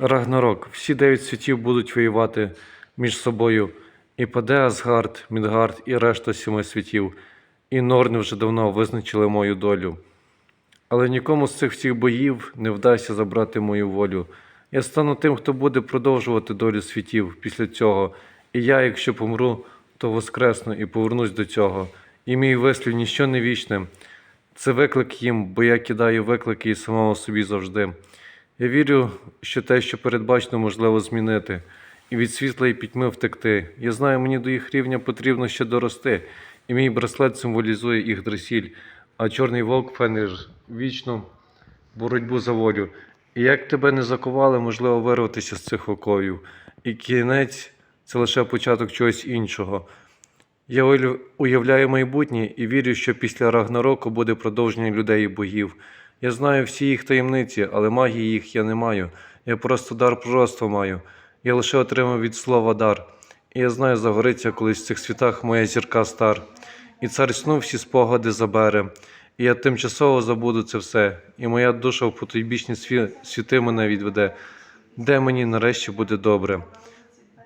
Рагнарок. Всі дев'ять світів будуть воювати між собою. І паде Асгард, Мідгард і решта сіми світів. І Норни вже давно визначили мою долю. Але нікому з цих всіх боїв не вдасться забрати мою волю. Я стану тим, хто буде продовжувати долю світів після цього. І я, якщо помру, то воскресну і повернусь до цього. І мій вислів ніщо не вічне. Це виклик їм, бо я кидаю виклики і самому собі завжди. Я вірю, що те, що передбачено, можливо змінити, і від світла і пітьми втекти. Я знаю, мені до їх рівня потрібно ще дорости, і мій браслет символізує їх дресіль, а чорний вовк фенер вічну боротьбу за волю. І як тебе не закували, можливо вирватися з цих оковів. І кінець це лише початок чогось іншого. Я уявляю майбутнє і вірю, що після Рагнароку буде продовження людей і богів. Я знаю всі їх таємниці, але магії їх я не маю. Я просто дар пророцтва маю. Я лише отримав від слова дар. І я знаю, загориться колись в цих світах моя зірка стар. І цар сну всі спогади забере. І я тимчасово забуду це все, і моя душа в потойбічні світи мене відведе, де мені нарешті буде добре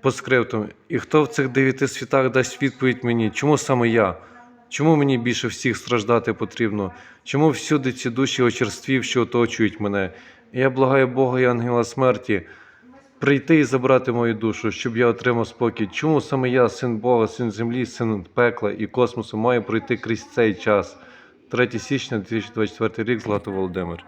по скриптам. І хто в цих дев'яти світах дасть відповідь мені, чому саме я? Чому мені більше всіх страждати потрібно? Чому всюди ці душі очерствів, що оточують мене? Я благаю Бога і ангела смерті прийти і забрати мою душу, щоб я отримав спокій. Чому саме я, син Бога, син землі, син пекла і космосу, маю пройти крізь цей час? 3 січня 2024 рік, Злато Володимир.